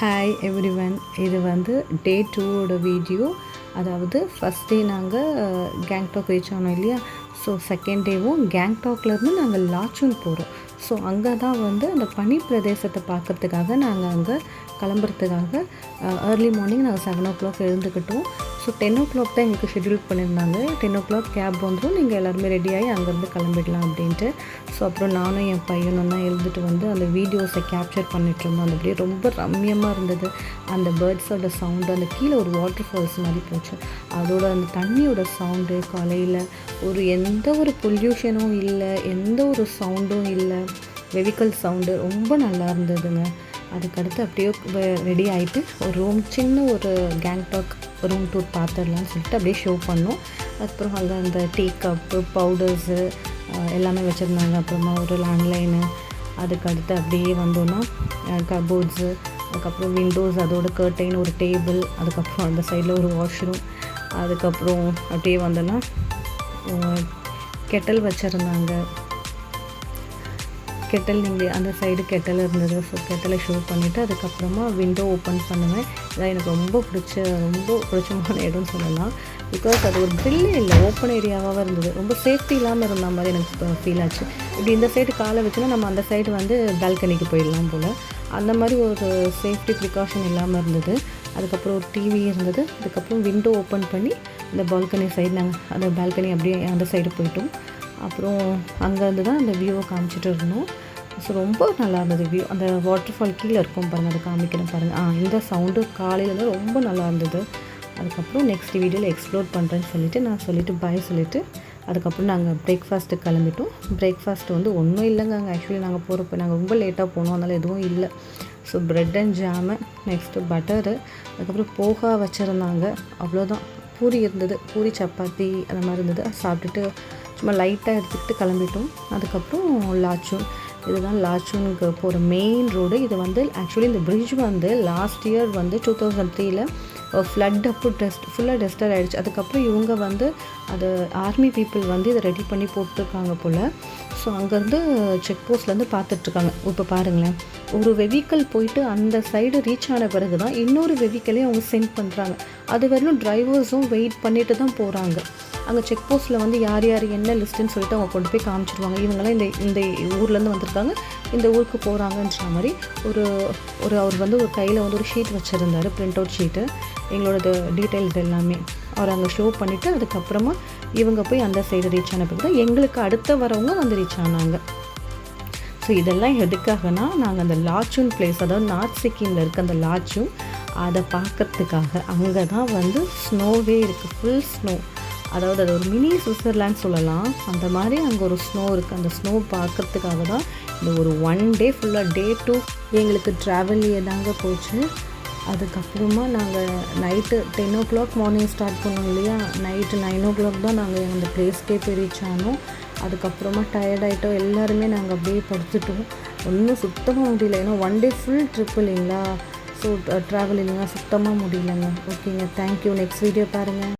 Hi every one இது வந்து டே டூவோட வீடியோ அதாவது ஃபஸ்ட் டே நாங்கள் கேங்டாக் ரீச் ஆனோம் இல்லையா? ஸோ செகண்ட் டேவும் கேங்டாக்லேருந்து நாங்கள் லாச்சூன் போகிறோம் ஸோ அங்கே தான் வந்து அந்த பனி பிரதேசத்தை பார்க்கறதுக்காக நாங்கள் அங்கே கிளம்புறதுக்காக ஏர்லி மார்னிங் நாங்கள் செவன் ஓ கிளாக் எழுந்துக்கிட்டோம். ஸோ டென் ஓ கிளாக் தான் எங்களுக்கு ஷெட்யூல் பண்ணியிருந்தாங்க. டென் ஓ கிளாக் கேப் வந்துடும் நீங்கள் எல்லாருமே ரெடியாகி அங்கேருந்து கிளம்பிடலாம் அப்படின்ட்டு. ஸோ அப்புறம் நானும் என் பையனும் தான் எழுந்துட்டு வந்து அந்த வீடியோஸை கேப்சர் பண்ணிட்டுருந்தோம் அந்த அப்படியே ரொம்ப ரம்மியமாக இருந்தது. அந்த பேர்ட்ஸோட சவுண்டு அந்த கீழே ஒரு வாட்டர் ஃபால்ஸ் மாதிரி போச்சு. அதோட அந்த தண்ணியோட சவுண்டு காலையில் ஒரு எந்த ஒரு பொல்யூஷனும் இல்லை எந்த ஒரு சவுண்டும் இல்லை. வெவிக்கல் சவுண்டு ரொம்ப நல்லா இருந்ததுங்க. அதுக்கடுத்து அப்படியே ரெடி ஆகிட்டு ஒரு ரூம் சின்ன ஒரு கேங்டாக் ரூம் டூர் பார்த்துடலாம்னு சொல்லிட்டு அப்படியே ஷோ பண்ணோம். அதுக்கப்புறம் அங்கே அந்த டீ கப்பு பவுடர்ஸு எல்லாமே வச்சுருந்தாங்க. அப்புறமா ஒரு லேண்ட்லைனு அதுக்கடுத்து அப்படியே வந்தோன்னா கபோர்ட்ஸு அதுக்கப்புறம் விண்டோஸ் அதோட கர்டைன் ஒரு டேபிள் அதுக்கப்புறம் அந்த சைடில் ஒரு வாஷ்ரூம் அதுக்கப்புறம் அப்படியே வந்தோன்னா கெட்டல் வச்சுருந்தாங்க. கெட்டல் நீங்கள் அந்த சைடு கெட்டல் இருந்தது. ஸோ கெட்டலை ஷோ பண்ணிவிட்டு அதுக்கப்புறமா விண்டோ ஓப்பன் பண்ணுவேன். இதான் எனக்கு ரொம்ப பிடிச்ச ரொம்ப பிடிச்சமான இடம்னு சொல்லலாம். பிகாஸ் அது ஒரு த்ரில்லே இல்லை ஓப்பன் ஏரியாவாக இருந்தது. ரொம்ப சேஃப்டி இல்லாமல் இருந்த மாதிரி எனக்கு ஃபீல் ஆச்சு. இப்படி இந்த சைடு காலை வச்சுன்னா நம்ம அந்த சைடு வந்து பால்கனிக்கு போயிடலாம் போல். அந்த மாதிரி ஒரு சேஃப்டி ப்ரிகாஷன் இல்லாமல் இருந்தது. அதுக்கப்புறம் ஒரு டிவி இருந்தது. அதுக்கப்புறம் விண்டோ ஓப்பன் பண்ணி அந்த பால்கனி சைடு நாங்கள் அந்த பால்கனி அப்படியே அந்த சைடு போயிட்டோம். அப்புறம் அங்கேருந்து தான் அந்த வியூவை காமிச்சிட்டு இருந்தோம். ஸோ ரொம்ப நல்லா இருந்தது வியூ அந்த வாட்டர் ஃபால் கீழே இருக்கும் பாருங்கள் அதை காமிக்கிறேன் பாருங்கள் ஆ இந்த சவுண்டு காலையில் ரொம்ப நல்லா இருந்தது. அதுக்கப்புறம் நெக்ஸ்ட் வீடியோவில் எக்ஸ்ப்ளோர் பண்ணுறேன்னு சொல்லிவிட்டு நான் சொல்லிவிட்டு பாய் சொல்லிவிட்டு அதுக்கப்புறம் நாங்கள் பிரேக்ஃபாஸ்ட்டு கிளம்பிட்டோம். பிரேக்ஃபாஸ்ட் வந்து ஒன்றும் இல்லைங்க அங்கே. ஆக்சுவலி நாங்கள் போகிறப்ப நாங்கள் ரொம்ப லேட்டாக போனோம். அதனால் எதுவும் இல்லை. So bread and jam next butter அதுக்கப்புறம் போகா வச்சுருந்தாங்க. அவ்வளோதான் பூரி இருந்தது. பூரி சப்பாத்தி அந்த மாதிரி இருந்தது. சாப்பிட்டுட்டு சும்மா லைட்டாக எடுத்துக்கிட்டு கிளம்பிட்டோம். அதுக்கப்புறம் லாச்சூன் இதுதான் லாச்சூனுக்கு போகிற மெயின் ரோடு இது வந்து ஆக்சுவலி இந்த பிரிட்ஜ் வந்து லாஸ்ட் இயர் வந்து டூ தௌசண்ட் த்ரீயில் ஃப்ளட் அப்போ டெஸ்ட் ஃபுல்லாக டெஸ்டர் ஆகிடுச்சு அதுக்கப்புறம் இவங்க வந்து அது ஆர்மி பீப்புள் வந்து இதை ரெடி பண்ணி போட்டிருக்காங்க போல். ஸோ அங்கேருந்து செக் போஸ்ட்லேருந்து பார்த்துட்ருக்காங்க இப்போ பாருங்களேன். ஒரு வெஹிக்கல் போயிட்டு அந்த சைடு ரீச் ஆன பிறகு தான் இன்னொரு வெஹிக்கலையும் அவங்க சென்ட் பண்ணுறாங்க அது வரையிலும் டிரைவர்ஸும் வெயிட் பண்ணிட்டு தான் போகிறாங்க அங்கே செக் போஸ்ட்டில் வந்து யார் யார் என்ன லிஸ்ட்டுன்னு சொல்லிட்டு அவங்க கொண்டு போய் காமிச்சிருவாங்க. இவங்கெல்லாம் இந்த இந்த ஊர்லேருந்து வந்திருக்காங்க. இந்த ஊருக்கு போகிறாங்கன்ற மாதிரி ஒரு ஒரு அவர் வந்து ஒரு கையில் வந்து ஒரு ஷீட் வச்சுருந்தார். பிரிண்ட் அவுட் ஷீட்டு எங்களோட டீட்டெயில்ஸ் எல்லாமே. அவர் அங்கே ஷோ பண்ணிவிட்டு அதுக்கப்புறமா இவங்க போய் அந்த சைடு ரீச் ஆன பிறகு தான் எங்களுக்கு அடுத்த வரவங்க வந்து ரீச் ஆனாங்க. ஸோ இதெல்லாம் எதுக்காகனா நாங்கள் அந்த லாச்சூன் பிளேஸ் அதாவது நார்த் சிக்கிமில் இருக்க அந்த லாச்சூன் அதை பார்க்கறதுக்காக. அங்கே தான் வந்து ஸ்னோவே இருக்குது ஃபுல் ஸ்னோ அதாவது அது ஒரு மினி சுவிட்சர்லேண்ட் சொல்லலாம். அந்த மாதிரி அங்கே ஒரு ஸ்னோ இருக்குது அந்த ஸ்னோ பார்க்குறதுக்காக தான் இந்த ஒரு ஒன் டே ஃபுல்லாக டே டூ எங்களுக்கு ட்ராவல்லையே தாங்க போச்சு. அதுக்கப்புறமா நாங்கள் night ten o'clock morning start பண்ணோம் இல்லையா? நைட்டு நைன் ஓ கிளாக் தான் நாங்கள் அந்த பிளேஸ்க்கே போய் ரீச் ஆனோம். அதுக்கப்புறமா டயர்ட் ஆகிட்டோம் எல்லாருமே நாங்கள் அப்படியே படுத்துட்டோம். ஒன்றும் சுத்தமாக முடியல. ஏன்னா ஒன் டே ஃபுல் ட்ரிப் இல்லைங்களா? ஸோ ட்ராவல் uh, இல்லைங்களா? சுத்தமாக முடியலங்க. ஓகேங்க தேங்க்யூ நெக்ஸ்ட் வீடியோ பாருங்கள்